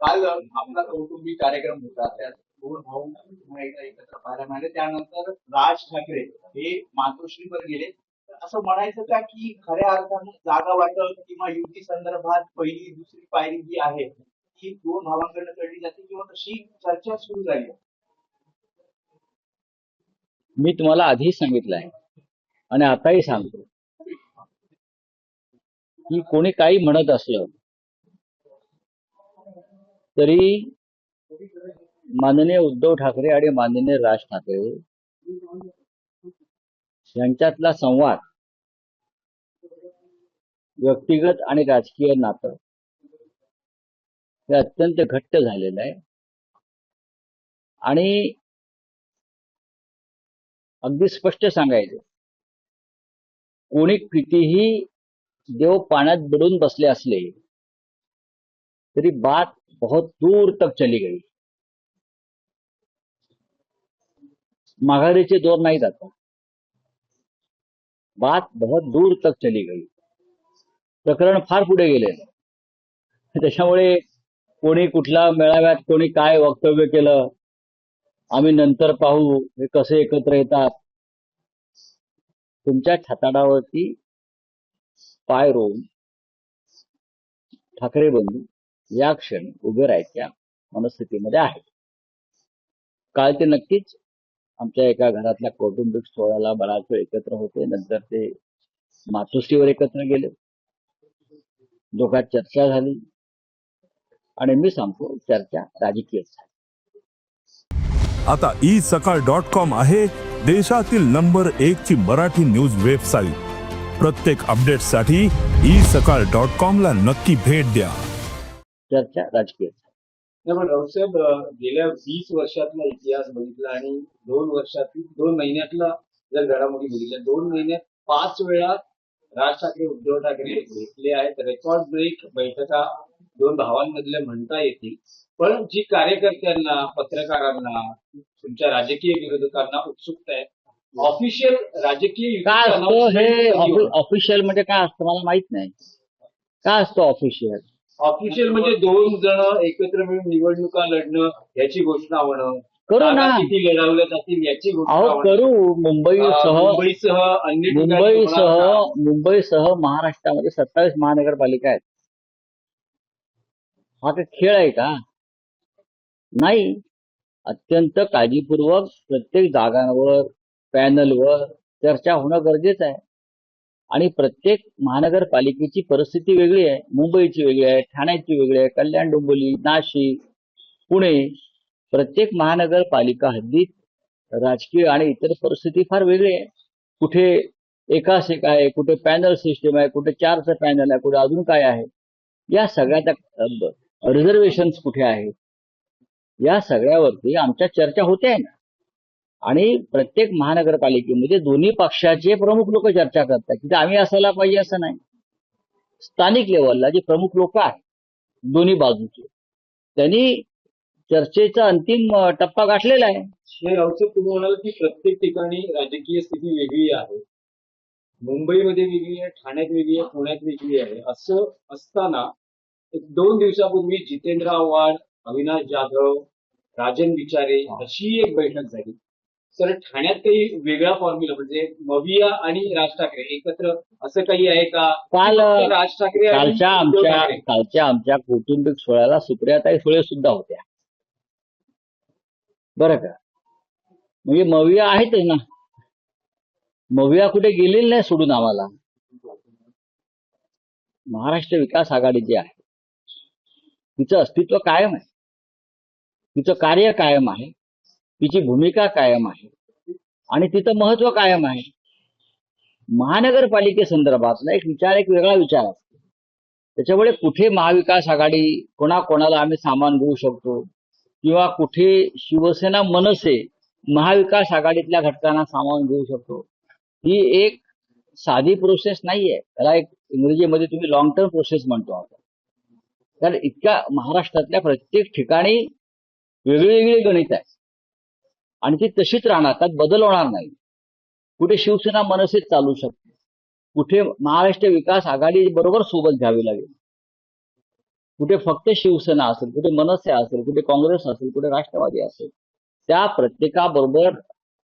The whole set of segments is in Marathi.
काल आपला कौटुंबिक कार्यक्रम होता त्यात दोन भाऊ पुन्हा एकदा एकत्र पाहायला मिळाले. त्यानंतर राज ठाकरे हे मातोश्रीवर गेले. असं म्हणायचं का की खऱ्या अर्थानं जागा वाटप किंवा युती संदर्भात पहिली दुसरी पायरी जी आहे ती दोन भावांकडे कळली जाते किंवा तशी चर्चा सुरू झाली. मी तुम्हाला आधीच सांगितलं आहे आणि आताही सांगतो. की कोणी काही म्हणत असलं तरी माननीय उद्धव ठाकरे आणि माननीय राज ठाकरे यांच्यातला संवाद व्यक्तिगत आणि राजकीय नातं हे अत्यंत घट्ट झालेलं आहे. आणि अगदी स्पष्ट सांगायचं कोणी कितीही देव पाण्यात बुडून बसले असले तरी बात बहुत दूर तक चली गई। माघारीचे दोर नाही जाता. बात बहुत दूर तक चली गई. प्रकरण फार पुढे गेले. त्याच्यामुळे कोणी कुठल्या मेळाव्यात कोणी काय वक्तव्य केलं आम्ही नंतर पाहू हे कसे एकत्र येतात. तुमच्या छाताडावरती पाय रोवून ठाकरे बंधू या क्षणी उभे राहायच्या मनस्थितीमध्ये आहे. काल ते नक्कीच आमच्या एका घरातल्या कौटुंबिक सोहळ्याला बराच वेळ एकत्र होते. नंतर ते मातोश्रीवर एकत्र गेले. दोघात चर्चा झाली आणि मी सांगतो चर्चा राजकीय झाली. आता ई सकाळ डॉट कॉम आहे देशातील नंबर एक ची मराठी न्यूज वेबसाईट प्रत्येक अपडेटसाठी ई सकाळ डॉट कॉम ला नक्की भेट द्या. चर्चा राजकीय. राऊतसाहेब गेल्या वीस वर्षातला इतिहास बघितला आणि दोन वर्षातील दोन महिन्यातला जर घडामोडी बघितल्या दोन महिन्यात पाच वेळा राज ठाकरे उद्धव ठाकरे भेटले आहेत. रेकॉर्ड ब्रेक बैठका दोन भावांमधल्या म्हणता येतील. पण जी कार्यकर्त्यांना पत्रकारांना तुमच्या राजकीय विरोधकांना उत्सुकता आहे ऑफिशियल राजकीय काय असतं हे? ऑफिशियल म्हणजे काय असतं? मला माहीत नाही. काय असतं ऑफिशियल ऑफिशियल म्हणजे दोन जण एकत्र मिळून निवडणुका लढणं याची घोषणा होणं. करू ना. जागा किती लढवल्या जातील याची घोषणा अहो होणं. करू. मुंबईसह अं, मुंबईसह अन्य ठिकाणी मुंबईसह होणार का? मुंबईसह महाराष्ट्रामध्ये सत्तावीस महानगरपालिका आहेत. हा काही खेळ आहे का? नाही. अत्यंत काळजीपूर्वक प्रत्येक जागांवर पॅनलवर चर्चा होणं गरजेचं आहे. आणि प्रत्येक महानगरपालिकेची परिस्थिती वेगळी आहे. मुंबईची वेगळी आहे ठाण्याची वेगळी आहे कल्याण डोंबिवली नाशिक पुणे प्रत्येक महानगरपालिका हद्दीत राजकीय आणि इतर परिस्थिती फार वेगळी आहे. कुठे एकास एक आहे कुठे पॅनल सिस्टम आहे कुठे चारचं पॅनल आहे कुठे अजून काय आहे. या सगळ्या रिझर्वेशन कुठे आहेत? या सगळ्यावरती आमच्या चर्चा होते आहे ना. आणि प्रत्येक महानगरपालिकेमध्ये दोन्ही पक्षाचे प्रमुख लोक चर्चा करतात. की आम्ही असायला पाहिजे असं नाही. स्थानिक लेवलला जे प्रमुख लोक आहेत दोन्ही बाजूचे. त्यांनी चर्चेचा अंतिम टप्पा गाठलेला आहे. हे राऊतसाहेब तुम्ही म्हणाल की प्रत्येक ठिकाणी राजकीय स्थिती वेगळी आहे. मुंबईमध्ये वेगळी आहे ठाण्यात वेगळी आहे पुण्यात वेगळी आहे. असं असताना एक दोन दिवसापूर्वी जितेंद्र आव्हाड अविनाश जाधव राजन विचारे अशी एक बैठक झाली. तर ठाण्यात काही वेगळा फॉर्म्युला म्हणजे मविया आणि राज ठाकरे एकत्र असं काही आहे का? काल राज ठाकरे कालच्या आमच्या? कालच्या आमच्या कौटुंबिक सोहळ्याला सुप्रियाताई सुळे सुद्धा होत्या. बरं का? म्हणजे मविया आहेतच ना. मविया कुठे गेलेली नाही सोडून आम्हाला. महाराष्ट्र विकास आघाडी जी आहे तिचं अस्तित्व कायम आहे. तिचं कार्य कायम आहे. तिची भूमिका कायम आहे. आणि तिचं महत्त्व कायम आहे. महानगरपालिकेसंदर्भातला एक विचार एक वेगळा विचार असतो. त्याच्यामुळे कुठे महाविकास आघाडी कोणा कोणाला आम्ही सामान घेऊ शकतो? किंवा कुठे शिवसेना मनसे महाविकास आघाडीतल्या घटकांना सामावून घेऊ शकतो? ही एक साधी प्रोसेस नाहीये. त्याला एक इंग्रजीमध्ये तुम्ही लॉंग टर्म प्रोसेस म्हणतो आपण. कारण इतक्या महाराष्ट्रातल्या प्रत्येक ठिकाणी वेगळी वेगळी गणित आहे. आणि ती तशीच राहणार त्यात बदल होणार नाही. कुठे शिवसेना मनसेच चालू शकते कुठे महाराष्ट्र विकास आघाडी बरोबर सोबत घ्यावी लागेल. कुठे फक्त शिवसेना असेल कुठे मनसे असेल कुठे काँग्रेस असेल कुठे राष्ट्रवादी असेल त्या प्रत्येकाबरोबर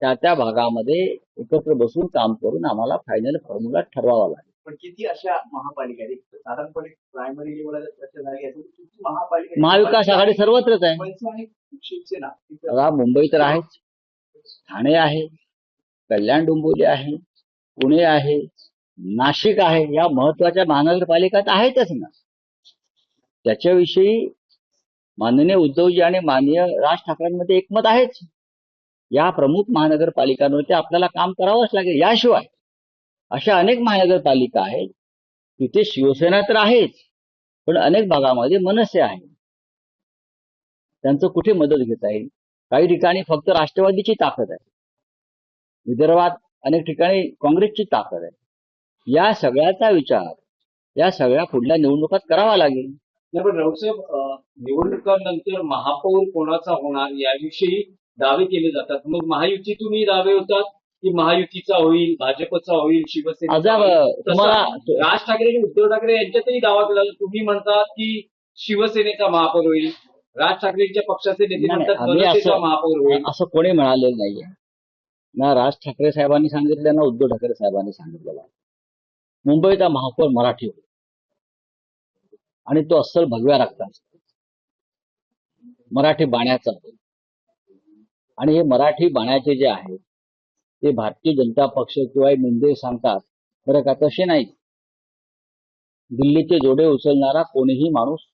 त्या त्या भागामध्ये एकत्र बसून काम करून आम्हाला फायनल फॉर्म्युला ठरवावा लागेल. पण किती अशा महापालिका साधारणपणे प्रायमरी किती महापालिका महाविकास आघाडी सर्वत्रच आहे. शिवसेना. मुंबई तर आहेच ठाणे आहे. कल्याण डोंबिवली आहे. पुणे आहे. नाशिक आहे. या महत्त्वाच्या महानगरपालिका तर आहेतच ना. त्याच्याविषयी माननीय उद्धवजी आणि माननीय राज ठाकरेंमध्ये एकमत आहेच. या प्रमुख महानगरपालिकांवरती आपल्याला काम करावंच लागेल. याशिवाय अशा अनेक महानगरपालिका आहेत तिथे शिवसेना तर आहेच पण अनेक भागामध्ये मनसे आहे त्यांचं कुठे मदत घेता येईल? काही ठिकाणी फक्त राष्ट्रवादीची ताकद आहे. विदर्भात अनेक ठिकाणी काँग्रेसची ताकद आहे. या सगळ्याचा विचार या सगळ्या पुढल्या निवडणुकात करावा लागेल. पण राऊसाहेब निवडणुकांनंतर महापौर कोणाचा होणार याविषयी दावे केले जातात. मग महायुतीतूनही दावे होतात की महायुतीचा होईल भाजपचा होईल तसा राज ठाकरे आणि उद्धव ठाकरे यांच्यातही दावा केला. तुम्ही म्हणतात की शिवसेनेचा महापौर होईल. राज ठाकरेंच्या पक्षाचे नेते म्हणतात महापौर होईल. असं कोणी म्हणालेलं नाहीये. ना राज ठाकरे साहेबांनी सांगितलं ना उद्धव ठाकरे साहेबांनी सांगितलेलं आहे मुंबईचा महापौर मराठी होईल. आणि तो अस्सल भगव्या रक्ताचा मराठी बाण्याचा होईल. आणि हे मराठी बाण्याचे जे आहे ते भारतीय जनता पक्ष किंवा मुंबई सांगतात बरं का? तसे नाही दिल्लीचे जोडे उचलणारा कोणीही माणूस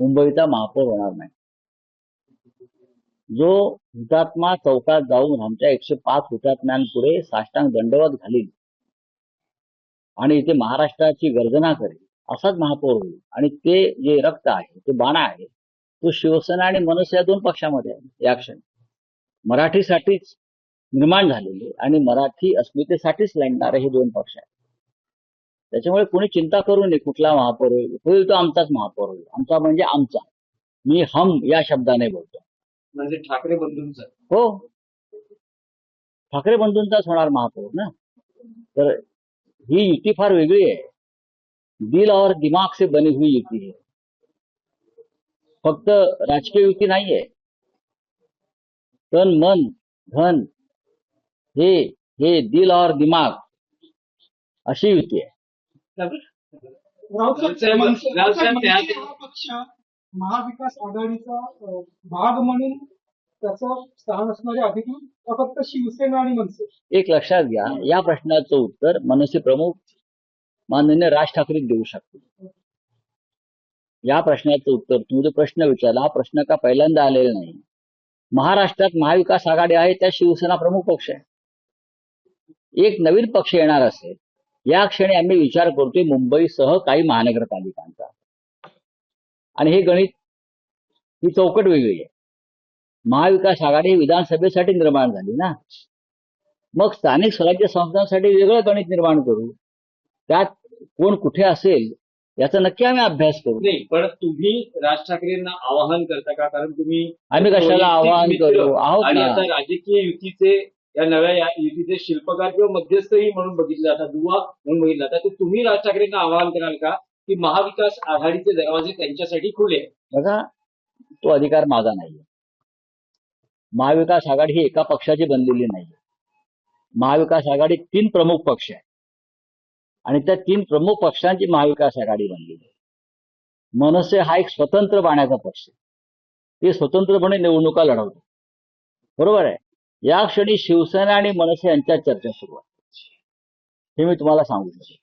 मुंबईचा महापौर होणार नाही. जो हुतात्मा चौकात जाऊन आमच्या एकशे पाच हुतात्म्यांपुढे साष्टांग दंडवत घालील आणि इथे महाराष्ट्राची गर्जना करेल असाच महापौर होईल. आणि ते जे रक्त आहे ते बाणा आहे तो शिवसेना आणि मनसे या दोन पक्षामध्ये आहे या क्षणी. मराठीसाठीच निर्माण झालेले आणि मराठी अस्मितेसाठीच लढणारे हे दोन पक्ष आहेत. त्याच्यामुळे कोणी चिंता करू नये कुठला महापौर होईल. होईल तो आमचाच महापौर होईल. आमचा म्हणजे आमचा. मी हम या शब्दाने बोलतो. म्हणजे ठाकरे बंधूंचा. हो. ठाकरे बंधूंचाच होणार महापौर ना? तर ही युती फार वेगळी आहे. दिल और दिमाग से बनी हुई युती है. फक्त राजकीय युती नाहीये तन मन धन हे हे दिल और दिमाग अशी युती आहे. पक्ष महाविकास आघाडीचा भाग म्हणून त्याचं स्थान असणारे अधिकृत फक्त शिवसेना आणि मनसे. एक लक्षात घ्या या प्रश्नाचं उत्तर मनसे प्रमुख माननीय राज ठाकरे देऊ शकतील. या प्रश्नाचं उत्तर तुम्ही जो प्रश्न विचारला हा प्रश्न का पहिल्यांदा आलेला नाही? महाराष्ट्रात महाविकास आघाडी आहे त्या शिवसेना प्रमुख पक्ष आहे. एक नवीन पक्ष येणार असेल या क्षणी आम्ही विचार करतोय मुंबईसह काही महानगरपालिकांचा. आणि हे गणित ही चौकट वेगळी आहे. महाविकास आघाडी ही विधानसभेसाठी निर्माण झाली ना. मग स्थानिक स्वराज्य संस्थांसाठी वेगळं गणित निर्माण करू. त्यात कोण कुठे असेल याचा नक्की आम्ही अभ्यास करू. नाही पण तुम्ही राज ठाकरेंना आवाहन करता का? कारण तुम्ही आम्ही कशाला आवाहन करू? आहोत राजकीय युतीचे या नव्या या युतीचे शिल्पकार किंवा मध्यस्थही म्हणून बघितले जातात दुवा म्हणून बघितलं जातात तर तुम्ही राज ठाकरेंना आवाहन कराल का की महाविकास आघाडीचे दरवाजे त्यांच्यासाठी खुले? बघा तो अधिकार माझा नाहीये. महाविकास आघाडी ही एका पक्षाची बनलेली नाहीये. महाविकास आघाडी तीन प्रमुख पक्ष आहे आणि त्या तीन प्रमुख पक्षांची महाविकास आघाडी बनलेली आहे. मनसे हा एक स्वतंत्र बाण्याचा पक्ष आहे. ते स्वतंत्रपणे निवडणुका लढवतो बरोबर आहे? या क्षणी शिवसेना आणि मनसे यांच्यात चर्चा सुरू आहे. हे मी तुम्हाला सांगितलं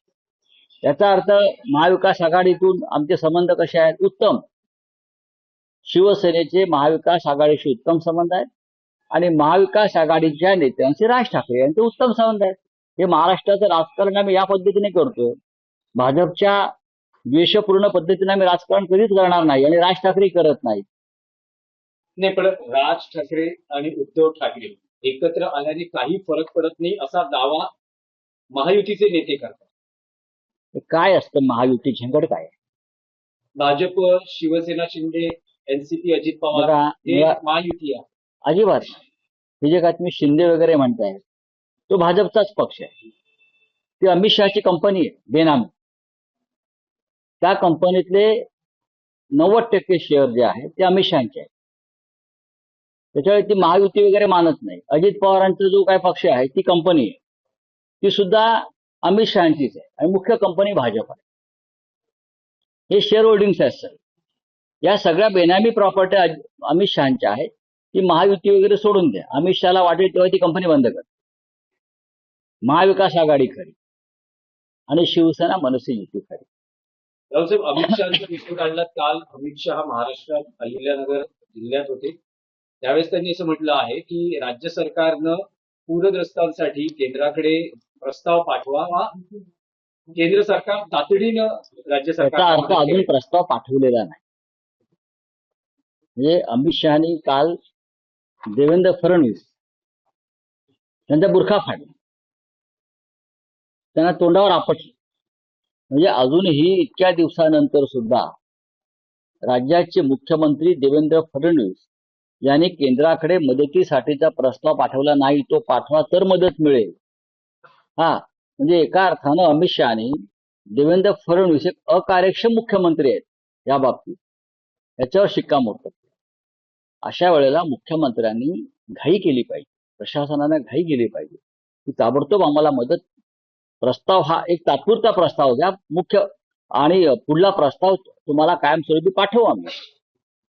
याचा अर्थ महाविकास आघाडीतून आमचे संबंध कसे आहेत? उत्तम. शिवसेनेचे महाविकास आघाडीशी उत्तम संबंध आहेत आणि महाविकास आघाडीच्या नेत्यांचे राज ठाकरे यांचे उत्तम संबंध आहेत. हे महाराष्ट्राचं राजकारण आम्ही या पद्धतीने करतोय. भाजपच्या द्वेषपूर्ण पद्धतीने आम्ही राजकारण कधीच करणार नाही आणि राज ठाकरे करत नाही नाही पण राज ठाकरे आणि उद्धव ठाकरे एकत्र आल्याने काही फरक पडत नाही असा दावा महायुतीचे नेते करतात. काय असतं महायुती? झंगड काय? भाजप शिवसेना शिंदे एनसीपी अजित पवार बघा हे महायुती आहे. अजिबात. नाही. हे जे काय तुम्ही शिंदे वगैरे म्हणताय तो भाजपचाच पक्ष आहे. ती अमित शहाची कंपनी आहे बेनामी. त्या कंपनीतले नव्वद टक्के शेअर जे आहे ते अमित शहाचे आहे त्याच्यामुळे ती महायुती वगैरे मानत नाही. अजित पवारांचा जो काय पक्ष आहे ती कंपनी आहे. ती सुद्धा अमित शहाचीच आहे आणि मुख्य कंपनी भाजप आहे. हे शेअर होल्डिंग्स आहेत सर या सगळ्या बेनामी प्रॉपर्टी अमित शहाच्या आहेत. ती महायुती वगैरे सोडून द्या. अमित शहाला वाटेल तेव्हा ती कंपनी बंद कर महाविकास आघाडी खरी. आणि शिवसेना मनसे युती खरी. रावसाहेब अमित शहाचा विषय काढला काल. अमित शहा महाराष्ट्रात अहिल्यानगर जिल्ह्यात होते. त्यावेळेस त्यांनी असं म्हटलं आहे की राज्य सरकारनं पूरग्रस्तांसाठी केंद्राकडे प्रस्ताव पाठवावा केंद्र सरकार तातडीनं राज्य अर्थ सरकार अजून प्रस्ताव पाठवलेला नाही. म्हणजे अमित शहानी काल देवेंद्र फडणवीस त्यांचा बुरखा फाडला. त्यांना तोंडावर आपटलं. म्हणजे अजूनही इतक्या दिवसानंतर सुद्धा राज्याचे मुख्यमंत्री देवेंद्र फडणवीस यांनी केंद्राकडे मदतीसाठीचा प्रस्ताव पाठवला नाही तो पाठवा तर मदत मिळेल. हा म्हणजे एका अर्थानं अमित शहानी देवेंद्र फडणवीस एक अकार्यक्षम मुख्यमंत्री आहेत या बाबतीत. याच्यावर शिक्कामोर्तब केलं. अशा वेळेला मुख्यमंत्र्यांनी घाई केली पाहिजे. प्रशासनाने घाई केली पाहिजे. की ताबडतोब आम्हाला मदत प्रस्ताव हा एक तात्पुरता प्रस्ताव द्या. मुख्य आणि पुढला प्रस्ताव तुम्हाला कायमस्वरूपी पाठवू आम्ही.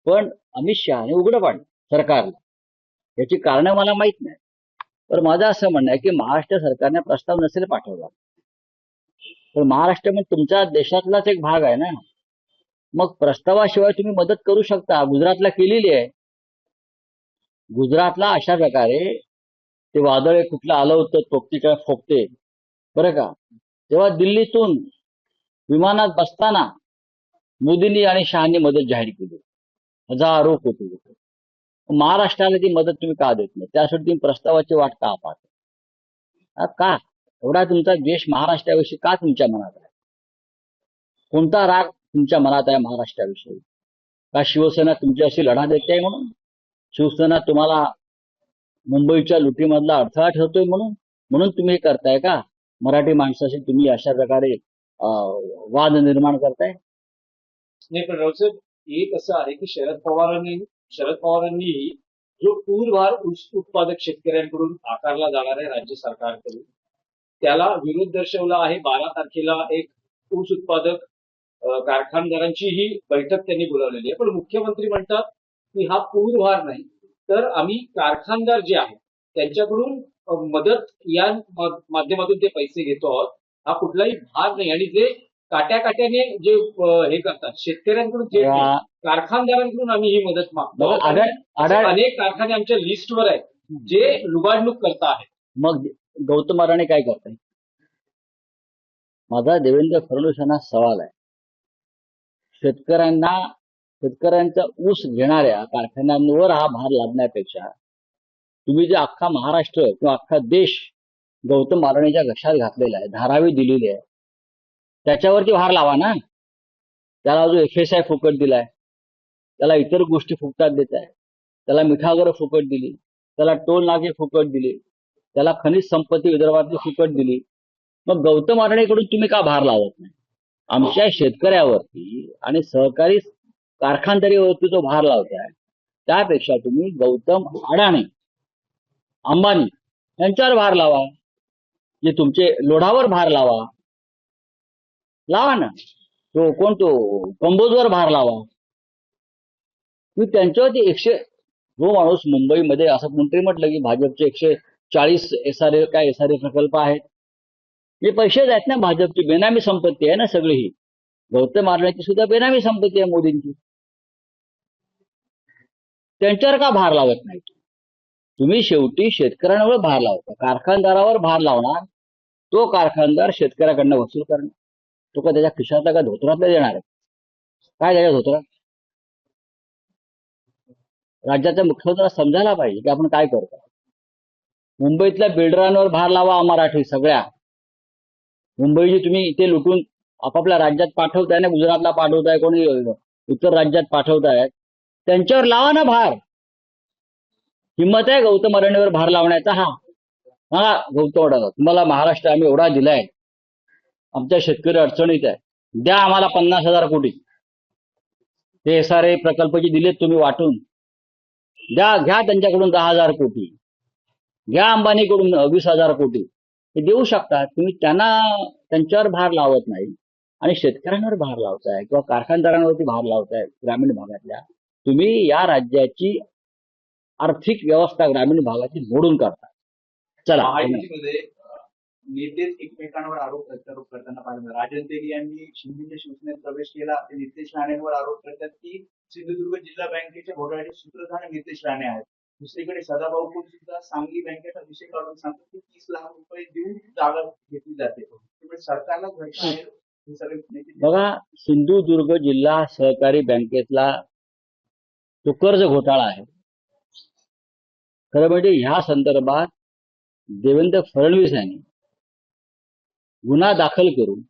पण अमित शहाने उघडं पाडलं. सरकारला याची कारणं मला माहीत नाही. तर माझं असं म्हणणं आहे की महाराष्ट्र सरकारने प्रस्ताव नसेल पाठवला. पण महाराष्ट्र म्हणजे तुमच्या देशातलाच एक भाग आहे ना. मग प्रस्तावाशिवाय तुम्ही मदत करू शकता. गुजरातला केलेली आहे. गुजरातला अशा प्रकारे ते वादळ कुठलं आलं होतं काय फोकते बरं का? तेव्हा दिल्लीतून विमानात बसताना मोदींनी आणि शहानी मदत जाहीर केली. हजारो कोटी रुपये. महाराष्ट्राला ती मदत तुम्ही का देत नाही? त्यासाठी तुम्ही प्रस्तावाची वाट का पाहता? का? एवढा तुमचा द्वेष महाराष्ट्राविषयी का तुमच्या मनात आहे? कोणता राग तुमच्या मनात आहे महाराष्ट्राविषयी? का शिवसेना तुमच्याशी लढा देते म्हणून? शिवसेना तुम्हाला मुंबईच्या लुटीमधला अडथळा ठरतोय म्हणून? म्हणून तुम्ही हे करताय का? मराठी माणसाशी तुम्ही अशा प्रकारे अं, वाद निर्माण करताय? नाही पण रावसाहेब एक असं आहे की शरद पवारांनी शरद पवारांनी जो पूरभार ऊस उत्पादक शेतकऱ्यांकडून आकारला जाणार आहे राज्य सरकारकडून त्याला विरोध दर्शवला आहे. बारा तारखेला एक ऊस उत्पादक कारखानदारांची ही बैठक त्यांनी बोलावलेली आहे. पण मुख्यमंत्री म्हणतात की हा पूरभार नाही. तर आम्ही कारखानदार जे आहेत त्यांच्याकडून मदत या माध्यमातून ते पैसे घेतो आहोत. हा कुठलाही भार नाही. आणि जे काट्या काट्याने जे हे करतात शेतकऱ्यांकडून जे या- कारखानदारांकडून आम्ही ही मदत मागतो. आढळ- आढळ- अनेक कारखाने आमच्या लिस्टवर आहेत जे लुबाडणूक करत आहेत. मग गौतम अडाणी काय करताय? माझा देवेंद्र फडणवीस यांना सवाल आहे. शेतकऱ्यांना शेतकऱ्यांचा ऊस घेणाऱ्या कारखान्यांवर हा भार लादण्यापेक्षा तुम्ही जे अख्खा महाराष्ट्र किंवा अख्खा देश गौतम अडाणीच्या घशात घातलेला आहे धारावी दिलेली आहे त्याच्यावरती भार लावा ना. त्याला जो एफ एस आय फुकट दिलाय त्याला इतर गोष्टी फुकटात देत आहे त्याला मिठागर फुकट दिली त्याला टोल नाके फुकट दिले त्याला खनिज संपत्ती विदर्भातली फुकट दिली. मग गौतम अडाणीकडून तुम्ही का भार लावत नाही? आमच्या शेतकऱ्यावरती आणि सहकारी कारखानदारीवरती जो भार लावताय त्यापेक्षा तुम्ही गौतम अडाणी अंबानी यांच्यावर भार लावा. जे तुमचे लोढावर भार लावा. लावा ना. तो कोण तो? कंबोजवर भार लावा. तुम्ही त्यांच्यावरती एकशे जो माणूस मुंबईमध्ये असं कोणतरी म्हटलं की भाजपचे एकशे चाळीस एस आर ए काय एस आर ए प्रकल्प आहेत? हे पैसेच आहेत ना भाजपची बेनामी संपत्ती आहे ना सगळी. ही गौतम मारण्याची सुद्धा बेनामी संपत्ती आहे मोदींची. त्यांच्यावर का भार लावत नाही? तुम्ही शेवटी शेतकऱ्यांवर भार लावता. कारखानदारावर भार लावणार. तो कारखानदार शेतकऱ्याकडनं वसूल करणार. तो का त्याच्या खिशातला का? धोत्रातला देणार आहे. काय त्याच्या धोत्रात? राज्याच्या मुख्यमंत्र्यांना समजायला पाहिजे की आपण काय करतो. मुंबईतल्या बिल्डरांवर भार लावा मराठी सगळ्या. मुंबईची तुम्ही इथे लुटून आपापल्या राज्यात पाठवताय ना? गुजरातला पाठवताय कोणी इतर राज्यात पाठवताय. त्यांच्यावर लावा ना भार. हिंमत आहे गौतम अरण्यवर भार लावण्याचा? हा. हा गौतम तुम्हाला महाराष्ट्र आम्ही एवढा दिलाय. आमच्या शेतकरी अडचणीत आहे. द्या आम्हाला पन्नास हजार कोटी. ते एस आर ए प्रकल्प जे दिलेत तुम्ही वाटून. द्या घ्या त्यांच्याकडून दहा हजार कोटी. घ्या अंबानीकडून वीस हजार कोटी. ते देऊ शकतात. तुम्ही त्यांना त्यांच्यावर भार लावत नाही. आणि शेतकऱ्यांवर भार लावताय किंवा कारखानदारांवरती भार लावताय ग्रामीण भागातल्या. तुम्ही या राज्याची आर्थिक व्यवस्था ग्रामीण भागाची मोडून काढता. चला नेतेच एकमेकांवर आरोप प्रत्यारोप करताना पाहिलं. राजन तेली यांनी शिंदेच्या शिवसेनेत प्रवेश केला. ते नितेश राणेंवर आरोप करतात की सिंधुदुर्ग जिल्हा बँकेच्या घोटाळ्याचे सूत्रधार नितेश राणे आहेत. दुसरीकडे सदाभाऊ खोत सुद्धा सांगली बँकेचा विषय काढून सांगतात की तीस लाख रुपये देऊन जागा घेतली जाते. त्यामुळे सरकारला हे. सगळे बघा सिंधुदुर्ग जिल्हा सहकारी बँकेतला तो कर्ज घोटाळा आहे. खरं म्हणजे ह्या संदर्भात देवेंद्र फडणवीस यांनी गुन्हा दाखल करून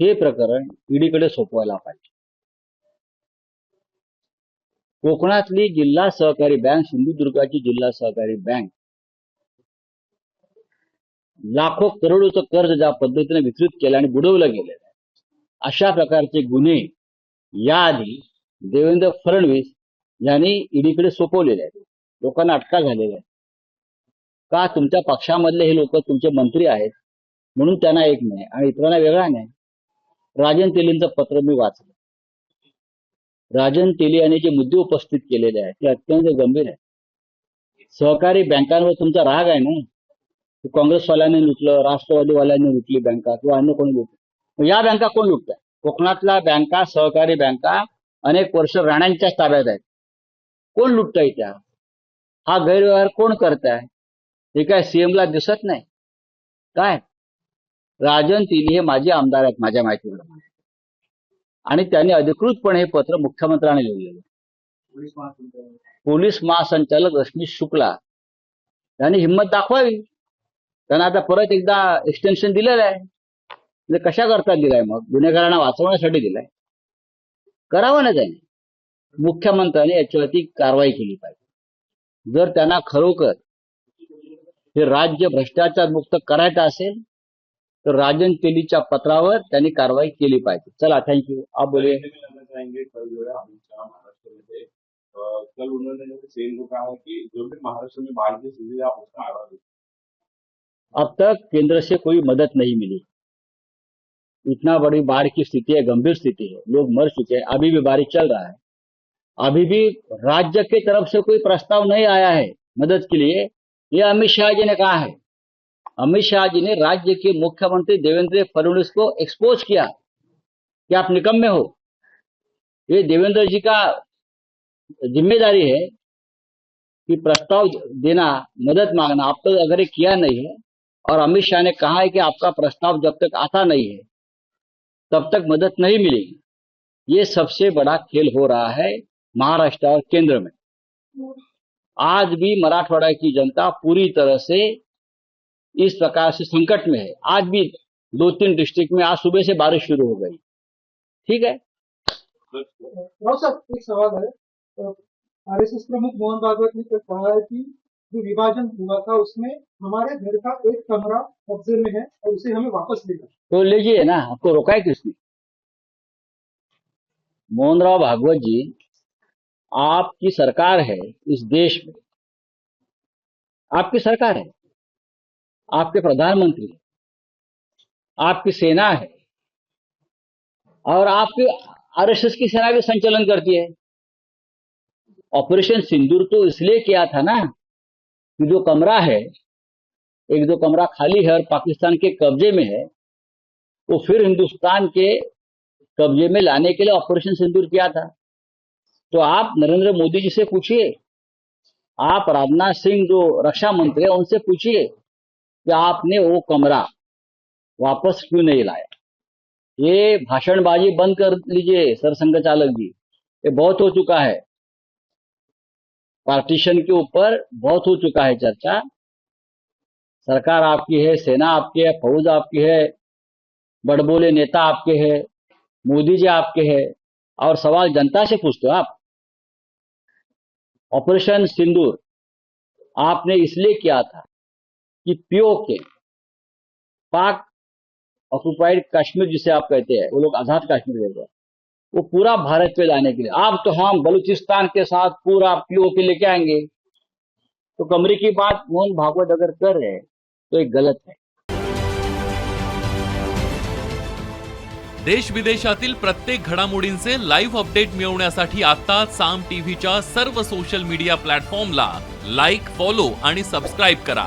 हे प्रकरण ईडीकडे सोपवायला पाहिजे. कोकणातली जिल्हा सहकारी बँक सिंधुदुर्गाची जिल्हा सहकारी बँक लाखो करोडोचं कर्ज ज्या पद्धतीने वितरित केलं आणि बुडवलं गेलं अशा प्रकारचे गुन्हे याआधी देवेंद्र फडणवीस यांनी ईडीकडे सोपवलेले आहेत. लोकांना अटका झालेल्या आहेत का तुमच्या पक्षामधले हे लोक तुमचे मंत्री आहेत? म्हणून त्यांना एक नाही आणि इतरांना वेगळा नाही राजन तेलींचं पत्र मी वाचलं. राजन तेली यांनी जे मुद्दे उपस्थित केलेले आहेत ते अत्यंत गंभीर आहे सहकारी बँकांवर तुमचा राग आहे ना? काँग्रेसवाल्यांनी लुटलं राष्ट्रवादीवाल्यांनी लुटली बँका किंवा अन्य कोणी लुटलं? या बँका कोण लुटतात कोकणातल्या बँका सहकारी बँका अनेक वर्ष राणांच्याच ताब्यात आहेत. कोण लुटताय त्या? हा गैरव्यवहार कोण करताय? हे काय सीएमला ला दिसत नाही? काय? राजन तिली हे माझे आमदार आहेत माझ्या माहितीप्रमाणे. आणि त्यांनी अधिकृतपणे हे पत्र मुख्यमंत्र्यांना लिहिलेलं. पोलीस महासंचालक. रश्मी शुक्ला. यांनी हिंमत दाखवावी. त्यांना आता परत एकदा एक्सटेन्शन दिलेलं आहे. म्हणजे कशा करता दिलाय मग? गुन्हेगारांना वाचवण्यासाठी दिलाय. करावं ना त्यांनी. मुख्यमंत्र्यांनी याच्यावरती कारवाई केली पाहिजे. जर त्यांना खरोखर हे राज्य भ्रष्टाचार मुक्त करायचं असेल तर राजन तेलीच्या पत्रावर त्यांनी कारवाई केली पाहिजे. चला थँक्यू आप चाहेंगे कल जो है अमित शाह महाराष्ट्र में थे अ, कल उन्होंने सेन को कहा है कि जो भी महाराष्ट्र में बाढ़ की स्थिति है आप उसका अब तक केंद्र से कोई मदद नहीं मिली. इतना बड़ी बाढ़ की स्थिति है गंभीर स्थिति है. लोग मर चुके हैं अभी भी बारिश चल रहा है. अभी भी राज्य के तरफ़ से कोई प्रस्ताव नहीं आया है मदद के लिए. ये अमित शाह जी ने कहा है अमित शाह जी ने राज्य के मुख्यमंत्री देवेंद्र फडणवीस को एक्सपोज किया कि आप निकम्मे हो। ये देवेंद्र जी का ज़िम्मेदारी है कि प्रस्ताव देना, मदद मांगना। आप तो अगर किया नहीं है और अमित शाह ने कहा है कि आपका प्रस्ताव जब तक आता नहीं है, तब तक मदद नहीं मिलेगी। ये सबसे बड़ा खेल हो रहा है महाराष्ट्र और केंद्र में। आज भी मराठवाड़ा की जनता पूरी तरह से इस प्रकार से संकट में है। आज भी दो तीन डिस्ट्रिक्ट में आज सुबह से बारिश शुरू हो गई। ठीक है? एक सवाल है। आरएसएस प्रमुख मोहन भागवत ने कहा है कि जो विभाजन हुआ था उसमें हमारे घर का एक कमरा कब्जे में है और उसे हमें वापस लेना। तो लीजिए ना आपको रोका है किसने? मोहन राव भागवत जी आपकी सरकार है इस देश में। आपकी सरकार है। आपके प्रधानमंत्री आपकी सेना है, और आपकी आरएसएस की सेना भी संचालन करती है। ऑपरेशन सिंदूर तो इसलिए किया था ना कि जो कमरा है, एक दो कमरा खाली है और पाकिस्तान के कब्जे में है तो फिर हिंदुस्तान के कब्जे में लाने के लिए ऑपरेशन सिंदूर किया था। तो आप नरेंद्र मोदी जी से पूछिए, आप राजनाथ सिंह जो रक्षा मंत्री है, उनसे पूछिए कि आपने वो कमरा वापस क्यों नहीं लाया? ये भाषणबाजी बंद कर लीजिए, सरसंघ चालक जी। ये बहुत हो चुका है। पार्टीशन के ऊपर बहुत हो चुका है चर्चा। सरकार आपकी है, सेना आपकी है, फौज आपकी है, बड़बोले नेता आपके हैं, मोदी जी आपके हैं, और सवाल जनता से पूछते हो आप। ऑपरेशन सिंदूर आपने इसलिए किया था कि पीओके पाक ऑक्युपाइड कश्मीर जिसे आप कहते हैं वो लोग आजाद कश्मीर कहते हैं वो पूरा भारत पे लाने के लिए। आप तो हम बलूचिस्तान के साथ पूरा पीओके लेके आएंगे। तो कमरे की बात मोहन भागवत अगर कर रहे हैं तो एक गलत है। देश विदेशातील प्रत्येक घडामोडींचे लाईव्ह अपडेट मिळवण्यासाठी आता साम टीव्हीच्या सर्व सोशल मीडिया प्लॅटफॉर्मला लाईक फॉलो आणि सबस्क्राईब करा.